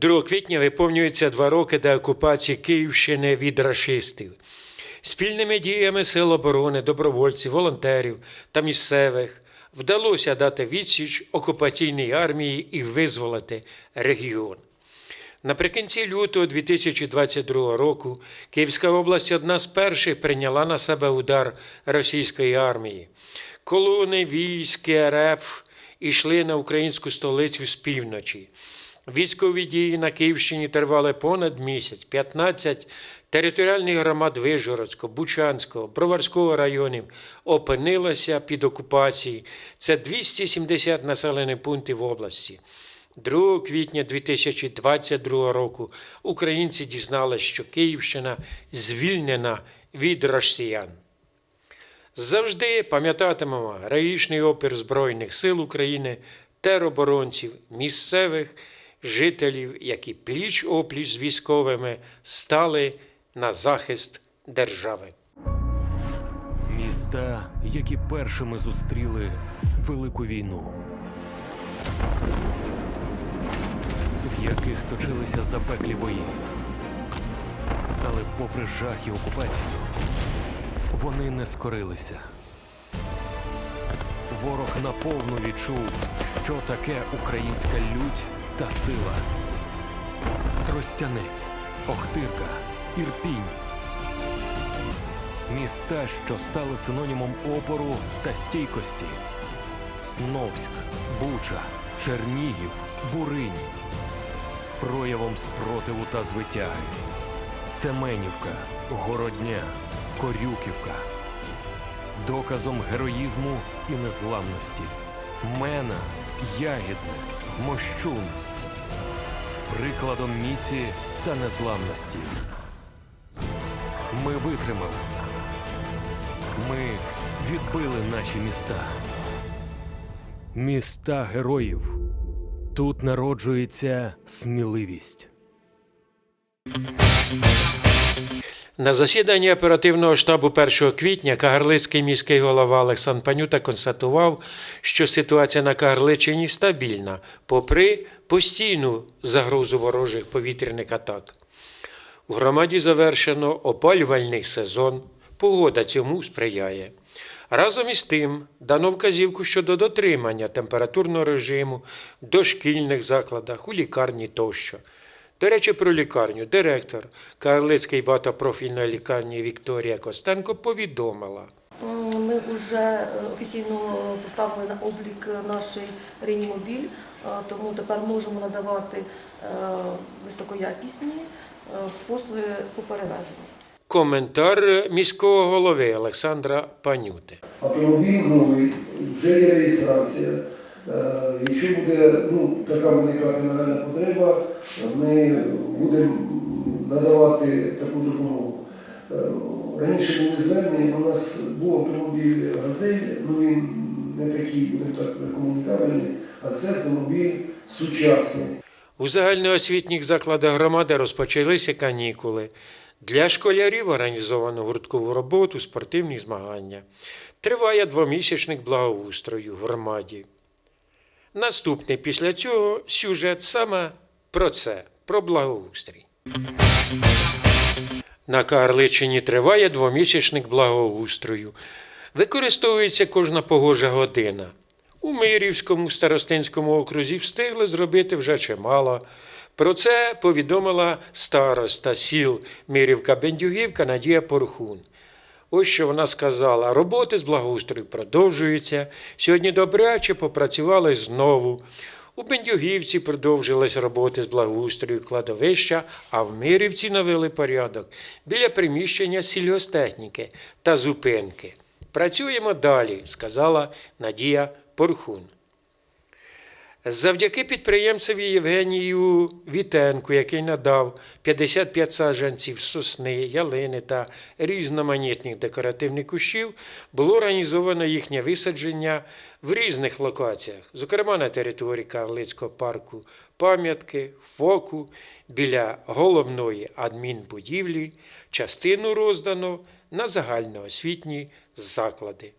2 квітня виповнюється два роки до окупації Київщини від рашистів. Спільними діями Сил оборони, добровольців, волонтерів та місцевих вдалося дати відсіч окупаційній армії і визволити регіон. Наприкінці лютого 2022 року Київська область одна з перших прийняла на себе удар російської армії. Колони військ РФ йшли на українську столицю з півночі. Військові дії на Київщині тривали понад місяць. 15 територіальних громад Вижгородського, Бучанського, Броварського районів опинилося під окупацією. Це 270 населених пунктів в області. 2 квітня 2022 року українці дізналися, що Київщина звільнена від росіян. Завжди пам'ятатимемо героїчний опір Збройних сил України, тероборонців, місцевих жителів, які пліч опліч з військовими стали на захист держави. Міста, які першими зустріли Велику війну, в яких точилися запеклі бої. Але попри жах і окупацію, вони не скорилися. Ворог наповну відчув, що таке українська лють та сила. Тростянець, Охтирка, Ірпінь. Міста, що стали синонімом опору та стійкості. Сновськ, Буча, Чернігів, Буринь. Проявом спротиву та звитяги. Семенівка, Городня, Корюківка. Доказом героїзму і незламності. Мена, Ягідне, Мощун. Прикладом міці та незламності. Ми витримали. Ми відбили наші міста. Міста героїв. Тут народжується сміливість. На засіданні оперативного штабу 1 квітня Кагарлицький міський голова Олександр Панюта констатував, що ситуація на Кагарличині стабільна, попри постійну загрозу ворожих повітряних атак. У громаді завершено опалювальний сезон, погода цьому сприяє. Разом із тим дано вказівку щодо дотримання температурного режиму в дошкільних закладах, у лікарні тощо. До речі, про лікарню директор Карлицької багатопрофільної лікарні Вікторія Костенко повідомила. Ми вже офіційно поставили на облік наш реанімобіль, е, тому тепер можемо надавати е, високоякісні е, послуги по перевезенню. Коментар міського голови Олександра Панюти. Автомобіль новий, вже є реєстрація. Е, Якщо буде ну, така нагальна потреба, ми будемо надавати таку допомогу. Е, Раніше були звернення, у нас був автомобіль Газель, ну він не такий, будемо так комунікабельний, а це автомобіль сучасний. У загальноосвітніх закладах громади розпочалися канікули. Для школярів організовано гурткову роботу, спортивні змагання. Триває двомісячник благоустрою в громаді. Наступний після цього сюжет саме про це, про благоустрій. На Карличині триває двомісячник благоустрою. Використовується кожна погожа година. У Мирівському старостинському окрузі встигли зробити вже чимало. Про це повідомила староста сіл Мирівка Бендюгівка Надія Порхун. Ось що вона сказала: роботи з благоустрою продовжуються. Сьогодні добряче попрацювали знову. У Бендюгівці продовжились роботи з благоустрою кладовища, а в Мирівці навели порядок біля приміщення сільгостехніки та зупинки. Працюємо далі, сказала Надія Порхун. Завдяки підприємцеві Євгенію Вітенку, який надав 55 саджанців сосни, ялини та різноманітних декоративних кущів, було організовано їхнє висадження в різних локаціях, зокрема на території Карлицького парку пам'ятки, фоку, біля головної адмінбудівлі, частину роздано на загальноосвітні заклади.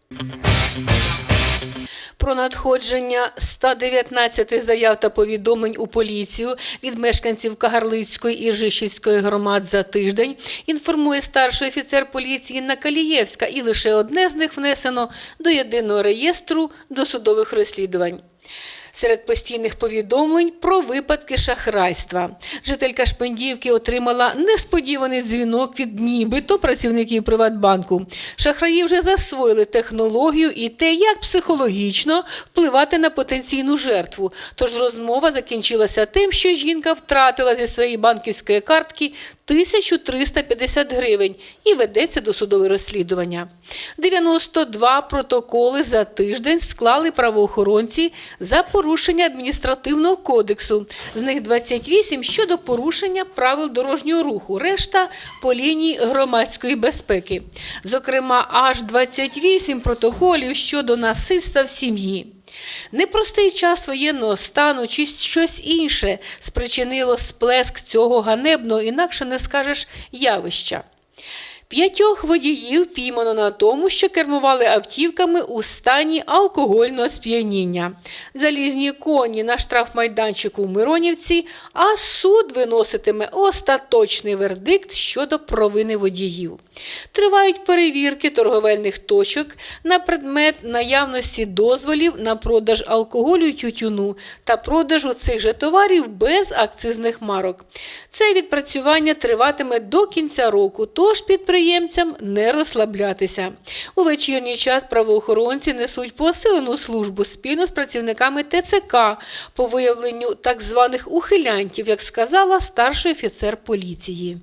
Про надходження 119 заяв та повідомлень у поліцію від мешканців Кагарлицької і Жишівської громад за тиждень інформує старший офіцер поліції Накалієвська, і лише одне з них внесено до єдиного реєстру досудових розслідувань. Серед постійних повідомлень про випадки шахрайства. Жителька Шпендівки отримала несподіваний дзвінок від нібито працівників Приватбанку. Шахраї вже засвоїли технологію і те, як психологічно впливати на потенційну жертву. Тож розмова закінчилася тим, що жінка втратила зі своєї банківської картки 1350 гривень і ведеться досудове розслідування. 92 протоколи за тиждень склали правоохоронці за порушення адміністративного кодексу. З них 28 щодо порушення правил дорожнього руху, решта по лінії громадської безпеки. Зокрема, аж 28 протоколів щодо насильства в сім'ї. Непростий час воєнного стану чи щось інше спричинило сплеск цього ганебного, інакше не скажеш явища. П'ятьох водіїв піймано на тому, що кермували автівками у стані алкогольного сп'яніння. Залізні коні на штрафмайданчику у Миронівці, а суд виноситиме остаточний вердикт щодо провини водіїв. Тривають перевірки торговельних точок на предмет наявності дозволів на продаж алкоголю тютюну та продажу цих же товарів без акцизних марок. Це відпрацювання триватиме до кінця року, тож підприємцям не розслаблятися. У вечірній час правоохоронці несуть посилену службу спільно з працівниками ТЦК по виявленню так званих ухилянтів, як сказала старший офіцер поліції.